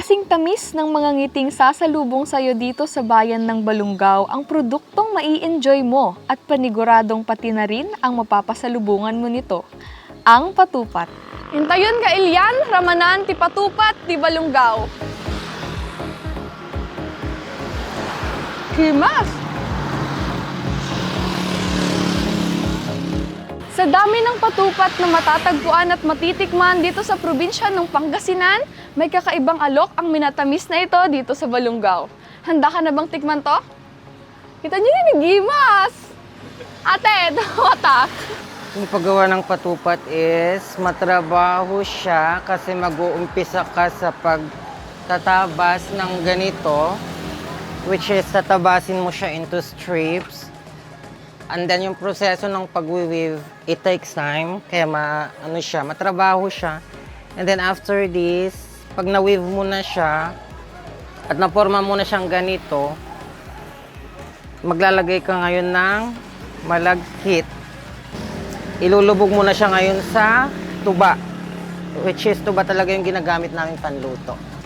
tamis ng mga ngiting sasalubong sa'yo dito sa bayan ng Balungaw ang produktong mai-enjoy mo at paniguradong pati na rin ang mapapasalubungan mo nito, ang patupat. Intayon ka Ilyan, Ramanan, ti Patupat, ti Balungaw. Kimas! Sa dami ng patupat na matatagpuan at matitikman dito sa probinsya ng Pangasinan, may kakaibang alok ang minatamis na ito dito sa Balungaw. Handa ka na bang tikman to? Kita niyo yun, Gimas! Ate, tawatak! Yung paggawa ng patupat is matrabaho siya kasi mag-uumpisa ka sa pagtatabas ng ganito which is tatabasin mo siya into strips. And then yung proseso ng pag-weave, it takes time. Kaya ma, ano siya, matrabaho siya. And then after this, pag na-weave mo na siya at naporma mo na siyang ganito, maglalagay ka ngayon ng malagkit ilulubog mo na siya ngayon sa tuba. Which is tuba talaga yung ginagamit namin panluto.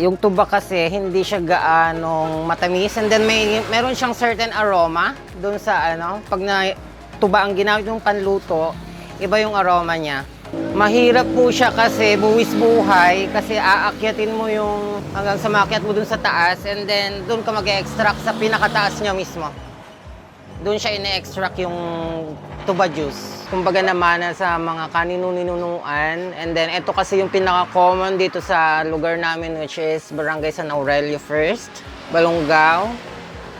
Yung tuba kasi hindi siya gaanong matamis and then may meron siyang certain aroma doon sa ano, pag na tuba ang ginamit yung panluto, iba yung aroma niya. Mahirap po siya kasi buwis buhay kasi aakyatin mo yung hanggang sa maakyat mo dun sa taas and then doon ka mag-extract sa pinakataas niya mismo doon siya ine-extract yung tuba juice. Kumbaga naman sa mga kanino-ninunuan. And then, ito kasi yung pinaka-common dito sa lugar namin which is Barangay San Aurelio First, Balonggao.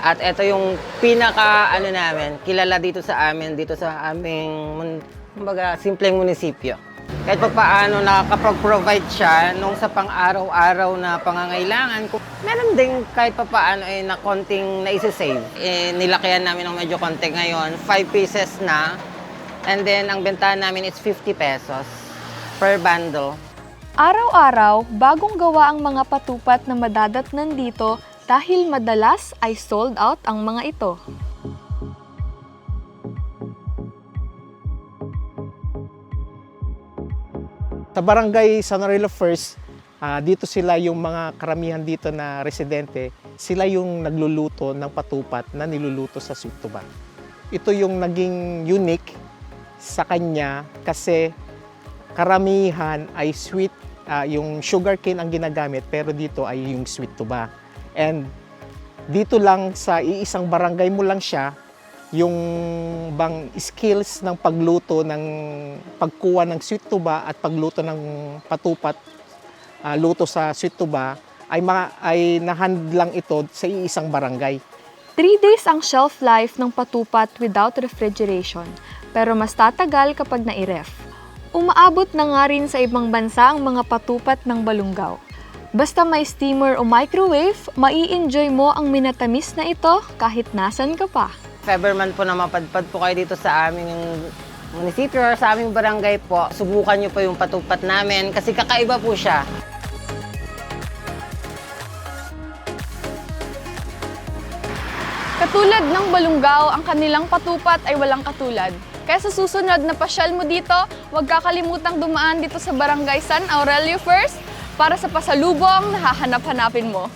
At ito yung pinaka, ano namin, kilala dito sa amin, dito sa aming, kumbaga, simpleng munisipyo. Kahit pa paano nakakapag-provide siya nung sa pang-araw-araw na pangangailangan. Kung meron din kahit pa paano eh, na konting naisisave. Eh, nilakayan namin ng medyo konti ngayon. 5 pieces na. And then, ang bentahan namin is 50 pesos per bundle. Araw-araw, bagong gawa ang mga patupat na madadatnan dito dahil madalas ay sold out ang mga ito. Sa barangay San Aurelio First, ah, dito sila yung mga karamihan dito na residente, sila yung nagluluto ng patupat na niluluto sa sweet tuba. Ito yung naging unique sa kanya kasi karamihan ay sweet, ah, yung sugar cane ang ginagamit pero dito ay yung sweet tuba. And dito lang sa iisang barangay mo lang siya, yung bang skills ng pagluto ng pagkuha ng sweet tuba at pagluto ng patupat ah, luto sa sweet tuba ay mga ay nahandlang ito sa iisang barangay. 3 days ang shelf life ng patupat without refrigeration, pero mas tatagal kapag nai-ref. Umaabot na nga rin sa ibang bansa ang mga patupat ng balunggaw. Basta may steamer o microwave, mai-enjoy mo ang minatamis na ito kahit nasan ka pa. If ever man po na mapadpad po kayo dito sa aming munisipyo or sa aming barangay po, subukan nyo po yung patupat namin kasi kakaiba po siya. Katulad ng Balungaw, ang kanilang patupat ay walang katulad. Kaya sa susunod na pasyal mo dito, huwag kakalimutang dumaan dito sa Barangay San Aurelio First para sa pasalubong na hahanap-hanapin mo.